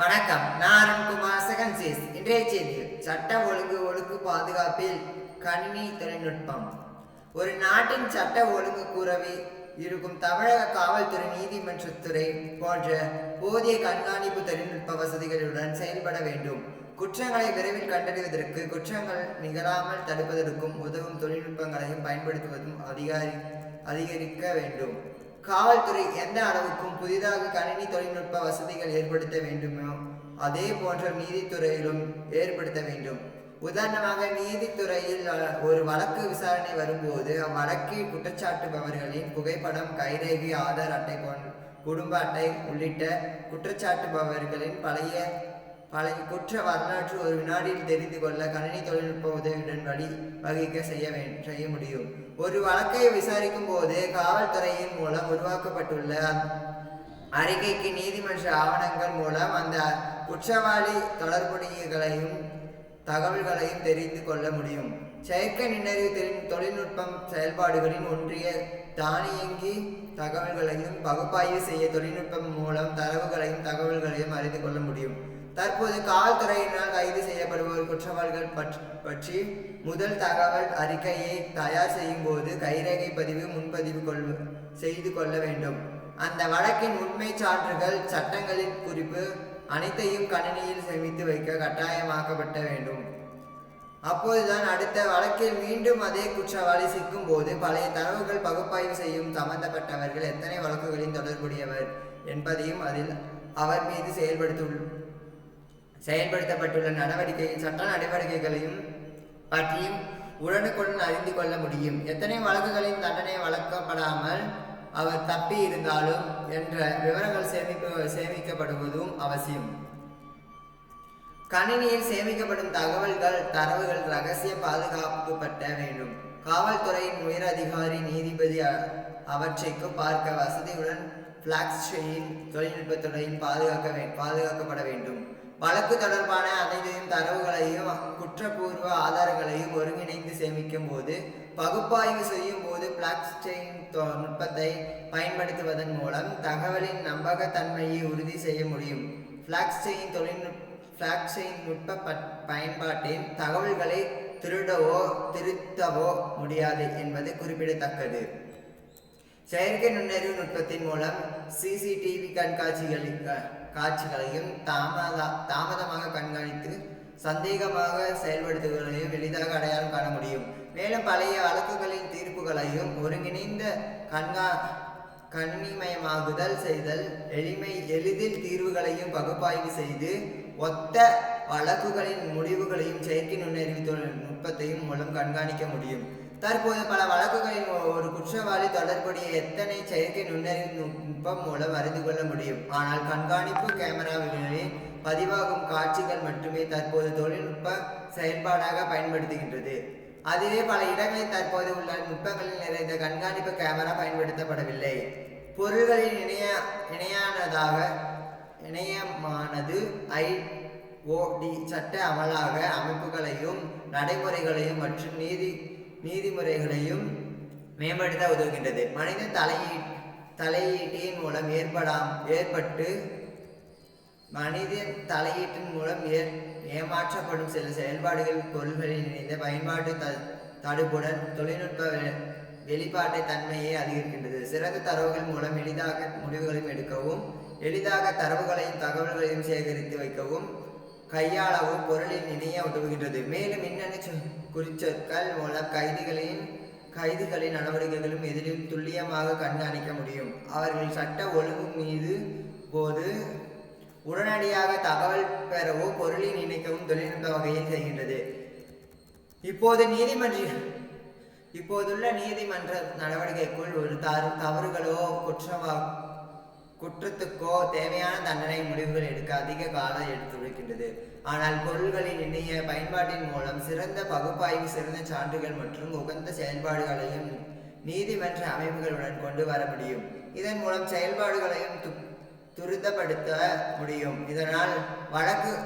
வணக்கம். நான் Arunkumar second cheese இன்றைய செய்திகள். சட்ட ஒழுங்கு ஒழுங்கு பாதுகாப்பில் கணினி தொழில்நுட்பம். ஒரு நாட்டின் சட்ட ஒழுங்கு கூறவே இருக்கும் தமிழக காவல்துறை நீதிமன்றத்துறை போன்ற போதிய கண்காணிப்பு தொழில்நுட்ப வசதிகளுடன் செயல்பட வேண்டும். குற்றங்களை விரைவில் கண்டறிவதற்கு குற்றங்கள் நிகழாமல் தடுப்பதற்கும் உதவும் தொழில்நுட்பங்களையும் பயன்படுத்துவதும் அதிகாரி அதிகரிக்க வேண்டும். காவல்துறை எந்த அளவுக்கும் புதிதாக கணினி தொழில்நுட்ப வசதிகள் ஏற்படுத்த வேண்டுமோ அதே போன்ற நீதித்துறையிலும் ஏற்படுத்த வேண்டும். உதாரணமாக நீதித்துறையில் ஒரு வழக்கு விசாரணை வரும்போது அவ்வழக்கில் குற்றச்சாட்டுபவர்களின் புகைப்படம் கைரேகை ஆதார் அட்டை போன்ற குடும்ப அட்டை உள்ளிட்ட குற்றச்சாட்டுபவர்களின் பழைய பழைய குற்ற வரலாற்று ஒரு வினாடியில் தெரிந்து கொள்ள கணினி தொழில்நுட்ப உதவியுடன் வழி வகிக்க செய்ய செய்ய முடியும். ஒரு வழக்கை விசாரிக்கும் போது காவல்துறையின் மூலம் உருவாக்கப்பட்டுள்ள அறிக்கைக்கு நீதிமன்ற ஆவணங்கள் மூலம் அந்த குற்றவாளி தொடர்புடையகளையும் தகவல்களையும் தெரிந்து கொள்ள முடியும். செயற்கை நுண்ணறிவு தொழில்நுட்பம் செயல்பாடுகளின் ஒன்றிய தானியங்கி தகவல்களையும் பகுப்பாய்வு செய்ய தொழில்நுட்பம் மூலம் தரவுகளையும் தகவல்களையும் அறிந்து கொள்ள முடியும். தற்போது காவல்துறையினால் கைது செய்யப்படுபவர் குற்றவாளிகள் பற்றி- பற்றி முதல் தகவல் அறிக்கையை தயார் செய்யும் போது கைரேகை பதிவு முன்பதிவு கொள் செய்து கொள்ள வேண்டும். அந்த வழக்கின் உண்மை சான்றுகள் சட்டங்களின் குறிப்பு அனைத்தையும் கணினியில் சேமித்து வைக்க கட்டாயமாக்கப்பட்ட வேண்டும். அப்போதுதான் அடுத்த வழக்கில் மீண்டும் அதே குற்றவாளி சிக்கும் போது பழைய தரவுகள் பகுப்பாய்வு செய்யும் சம்பந்தப்பட்டவர்கள் எத்தனை வழக்குகளின் தொடர்புடையவர் என்பதையும் அதில் அவர் மீது செயல்படுத்துள் செயல்படுத்தப்பட்டுள்ள நடவடிக்கையின் சட்ட நடவடிக்கைகளையும் பற்றியும் உடனுக்குடன் அறிந்து கொள்ள முடியும். எத்தனை வழக்குகளின் தண்டனை வழங்கப்படாமல் அவர் தப்பி இருந்தாலும் என்ற விவரங்கள் சேமிப்பு சேமிக்கப்படுவதும் அவசியம். கணினியில் சேமிக்கப்படும் தகவல்கள் தரவுகள் ரகசிய பாதுகாக்கப்பட்ட வேண்டும். காவல்துறையின் உயர் அதிகாரி நீதிபதி அவற்றைக்கு பார்க்க வசதியுடன் பிளாக்ஸ் செயின் தொழில்நுட்பத்துடன் பாதுகாக்க பாதுகாக்கப்பட வேண்டும். வழக்கு தொடர்பான அனைத்தையும் தரவுகளையும் குற்றப்பூர்வ ஆதாரங்களையும் ஒருங்கிணைந்து சேமிக்கும் போது பகுப்பாய்வு செய்யும் போது பிளாக்ஸ் செயின் நுட்பத்தை பயன்படுத்துவதன் மூலம் தகவலின் நம்பகத்தன்மையை உறுதி செய்ய முடியும். பிளாக்ஸ் செயின் தொழில்நுட்ப பிளாக்செயின் நுட்ப பயன்பாட்டின் தகவல்களை திருடவோ திருத்தவோ முடியாது என்பது குறிப்பிடத்தக்கது. செயற்கை நுண்ணறிவு நுட்பத்தின் மூலம் சிசிடிவி கண்காட்சிகளின் க- காட்சிகளையும் தாமத தாமதமாக கண்காணித்து சந்தேகமாக செயல்படுத்துவதையும் எளிதாக அடையாளம் காண முடியும். மேலும் பழைய வழக்குகளின் தீர்ப்புகளையும் ஒருங்கிணைந்த கண்கா கண்ணிமயமாகுதல் செய்தல் எளிமை எளிதில் தீர்வுகளையும் பகுப்பாய்வு செய்து ஒத்த வழக்குகளின் முடிவுகளையும் செயற்கை நுண்ணறிவு தொழில்நுட்பத்தையும் மூலம் கண்காணிக்க முடியும். தற்போது பல வழக்குகளில் ஒரு குற்றவாளி தொடர்புடைய எத்தனை செயற்கை நுண்ணறிவு நுட்பம் மூலம் அறிந்து கொள்ள முடியும். ஆனால் கண்காணிப்பு கேமராவிலே பதிவாகும் காட்சிகள் மட்டுமே தற்போது தொழில்நுட்ப செயல்பாடாக பயன்படுத்துகின்றது. அதுவே பல இடங்களில் தற்போது உள்ள நுட்பங்களில் நிறைந்த கண்காணிப்பு கேமரா பயன்படுத்தப்படவில்லை. பொருள்களின் இணைய இணையானதாக இணையமானது ஐ ஓடி சட்ட அமலாக அமைப்புகளையும் நடைமுறைகளையும் மற்றும் நீதி நீதிமுறைகளையும் மேம்படுத்த உதவுகின்றது. மனித தலையீ தலையீட்டின் மூலம் ஏற்படாம் ஏற்பட்டு மனித தலையீட்டின் மூலம் ஏ- ஏமாற்றப்படும் சில செயல்பாடுகள் பொருள்களில் இணைந்த பயன்பாட்டு த தடுப்புடன் தொழில்நுட்ப வெளிப்பாட்டை தன்மையை அதிகரிக்கின்றது. சிறந்த தரவுகள் மூலம் எளிதாக முடிவுகளையும் எடுக்கவும் எளிதாக தரவுகளையும் தகவல்களையும் சேகரித்து வைக்கவும் கையாளவும் பொருளின் இணைய உதவுகின்றது மேலும் மின்னணு குறிச்சொற்கள் மூலம் கைதிகளின் கைதிகளின் நடவடிக்கைகளும் எதிரில் துல்லியமாக கண்காணிக்க முடியும். அவர்கள் சட்ட ஒழுங்கு மீது போது உடனடியாக தகவல் பெறவோ பொருளின் இணைக்கவும் தொழில்நுட்ப வகையில் செய்கின்றது. இப்போது நீதிமன்ற இப்போதுள்ள நீதிமன்ற நடவடிக்கைக்குள் ஒரு தரு தவறுகளோ குற்றவா குற்றத்துக்கோ தேவையான தண்டனை முடிவுகள் எடுக்க அதிக காலம் எடுத்துரைக்கின்றது ஆனால் பொருள்களின் இணைய பயன்பாட்டின் மூலம் சிறந்த பகுப்பாய்வு சிறந்த சான்றுகள் மற்றும் உகந்த செயல்பாடுகளையும் நீதிமன்ற அமைப்புகளுடன் கொண்டு வர முடியும். இதன் மூலம் செயல்பாடுகளையும் து- துரிதப்படுத்த முடியும். இதனால் வழக்கு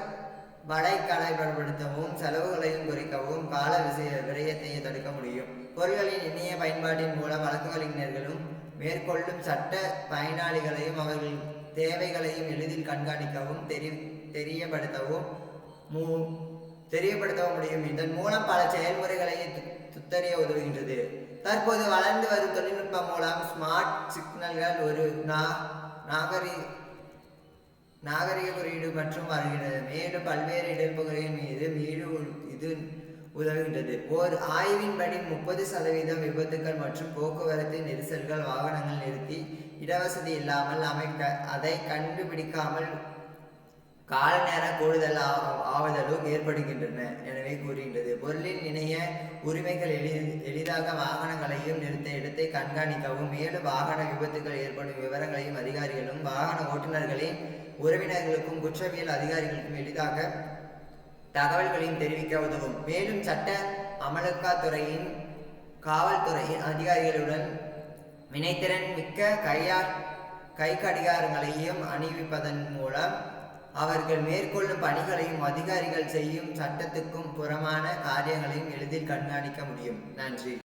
வலைக்கலைப்படுத்தவும் செலவுகளையும் குறைக்கவும் கால விசய விரயத்தை தடுக்க முடியும். பொருள்களின் இணைய பயன்பாட்டின் மூலம் வழக்குகளிஞர்களும் மேற்கொள்ளும் சட்ட பயனாளிகளையும் அவர்கள் தேவைகளையும் எளிதில் கண்காணிக்கவும் தெரி தெரியப்படுத்தவும் மு- தெரியப்படுத்தவும் முடியும் இதன் மூலம் பல செயல்முறைகளை து- துத்தறிய உதவுகின்றது. தற்போது வளர்ந்து வரும் தொழில்நுட்பம் மூலம் ஸ்மார்ட் சிக்னல்கள் ஒரு நா- நாகரி நாகரிக குறியீடு மற்றும் வருகிறது. மேலும் பல்வேறு இடர்புகளின் மீது மீது இது உதவுகின்றது. ஓர் ஆய்வின்படி முப்பது சதவீதம் விபத்துக்கள் மற்றும் போக்குவரத்து நெரிசல்கள் வாகனங்கள் நிறுத்தி இடவசதி இல்லாமல் அமைக்க அதை கண்டுபிடிக்காமல் கால நேர கூடுதல் ஆ- ஆவதலும் ஏற்படுகின்றன எனவே கூறுகின்றது. பொருளின் இணைய உரிமைகள் எளி எளிதாக வாகனங்களையும் நிறுத்த இடத்தை கண்காணிக்கவும் மேலும் வாகன விபத்துகள் ஏற்படும் விவரங்களையும் அதிகாரிகளும் வாகன ஓட்டுநர்களின் உறவினர்களுக்கும் குற்றவியல் அதிகாரிகளுக்கும் எளிதாக தகவல்களையும் தெரிவிக்க உதவும். மேலும் சட்ட அமலாக்கத்துறையின் காவல்துறையின் அதிகாரிகளுடன் வினைத்திறன் மிக்க கையா கை கடிகாரங்களையும் அணிவிப்பதன் மூலம் அவர்கள் மேற்கொள்ளும் பணிகளையும் அதிகாரிகள் செய்யும் சட்டத்துக்கும் புறமான காரியங்களையும் எளிதில் கண்காணிக்க முடியும். நன்றி.